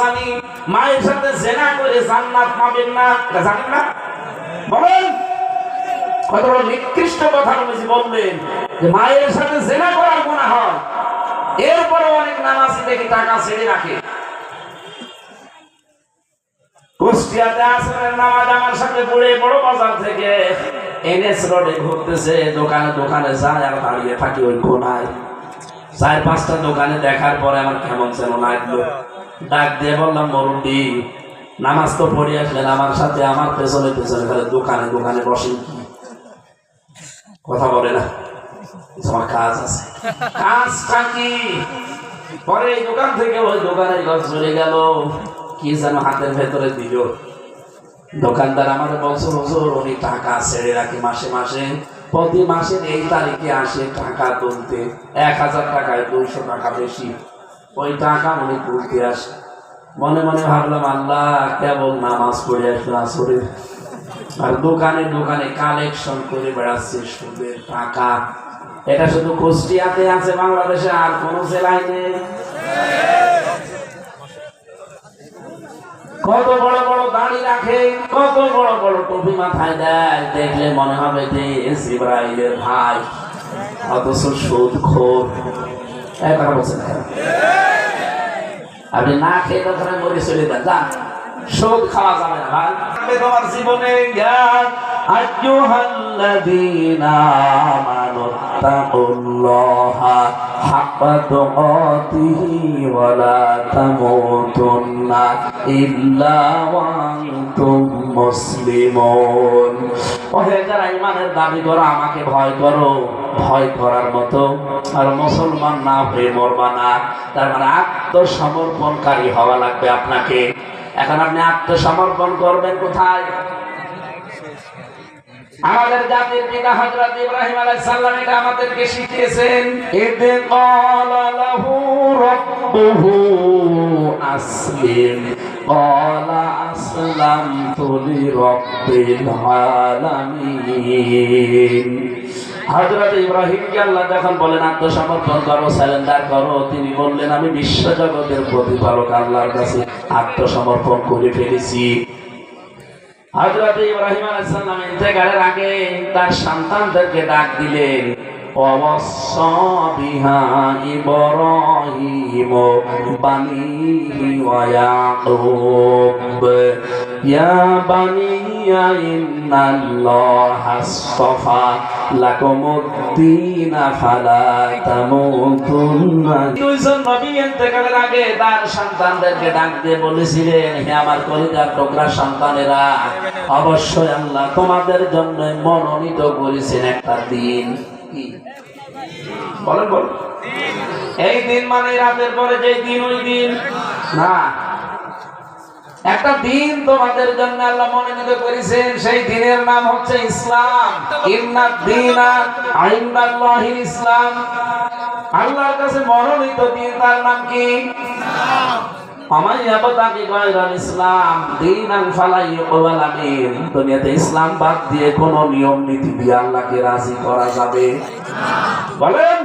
জানি, মায়ের সাথে জেনা করে জান্নাত পাবেন না। জানেন না? বলেন। কত বড় নিকৃষ্ট কথা বললেন যে মায়ের সাথে জেনা করার হয় এরপরে অনেক নামাজি দেখি টাকা ছেড়ে রাখে। কুষ্টিয়াতে আসরের নামাজ আমার সাথে পড়ে বড় বাজার থেকে এনএস রোডে ঘুরতেছে, দোকানে দোকানে যায় আর দাঁড়িয়ে থাকি ওই কোনায়। চার পাঁচটা দোকানে দেখার পরে আমার কেমন যেন লাগল। ডাক দিয়ে বললাম মরুন্ডি নামাজ তো পড়ে আসলেন, আমার সাথে আমার পেছনে পেছনে খালি দোকানে দোকানে বসেন কি? কথা বলে না আমার কাজ আছে। পরে এই দোকান থেকে ওই দোকানে গেল, কি যেন হাতের ভেতরে দিল। দোকানদার আমাদের বলছে, হুজুর, উনি টাকা ছেড়ে রাখি মাসে মাসে, প্রতি মাসের এই তারিখে আসে টাকা তুলতে। এক হাজার টাকায় দুইশো টাকা বেশি। ওই টাকা তুলতে আসে। মনে মনে ভাবলাম, আল্লাহ, কেবল নামাজ পড়ে আসলো আসরে আর দোকানে দোকানে কালেকশন করে বেড়াচ্ছে সুদের টাকা। এটা শুধু কুষ্টিয়াতে আছে, বাংলাদেশে আর কোন জেলায় নেই। কত বড় বড় দাড়ি রাখে, কত বড় বড় টুপি মাথায় দেয়। দেখলে মনে হবে যে ইব্রাহিমের ভাই। অথচ সুদ খোর বলছেন না? আপনি না খেয়ে তো ধরে মরে চলে যান। যান সুদ খাওয়া যাবে না, ভাই। তোমার জীবনে জ্ঞান আইয়ুহাল্লাযীনা দাবি করো, আমাকে ভয় করো, ভয় করার মতো। আর মুসলমান না হয়ে মরবা না। তার মানে আত্মসমর্পণকারী হওয়া লাগবে আপনাকে। এখন আপনি আত্মসমর্পণ করবেন কোথায়? আমাদের জাতির পিতা হযরত ইব্রাহিম আলাইহিস সালাম এটা আমাদেরকে শিখিয়েছেন। ইদ ক্বালা লাহু রাব্বুহু আসলিম। ক্বালা আসলামতু লিরাব্বিল আলামিন। হযরত ইব্রাহিমকে আল্লাহ যখন বলেন, আত্মসমর্পণ করো, সারেন্ডার করো, তিনি বললেন, আমি বিশ্ব জগতের প্রতিপালক আল্লাহর কাছে আত্মসমর্পণ করে ফেলেছি। হযরত ইব্রাহিম আলাইহিস সালাম ইন্তেকালের আগে তার সন্তানদেরকে ডাক দিলেন। অবশ্য বিহা তার সন্তানদেরকে ডাক আমার সন্তানেরা, অবশ্যই আল্লাহ তোমাদের জন্য মনোনীত করেছেন একটা দিন। বলেন বলেন। এই দিন মানে রাতের পরে যে দিন, ওই দিন। না। একটা দিন তোমাদের জন্য আল্লাহ মনোনীত করেছেন, সেই দিনের নাম হচ্ছে ইসলাম। ইসলাম। আল্লাহর কাছে মনোনীত দিন, তার নাম কি? আমার ইসলাম বাদ দিয়ে কোন নিয়ম নীতি দিয়ে আল্লাহকে রাজি করা যাবে বলেন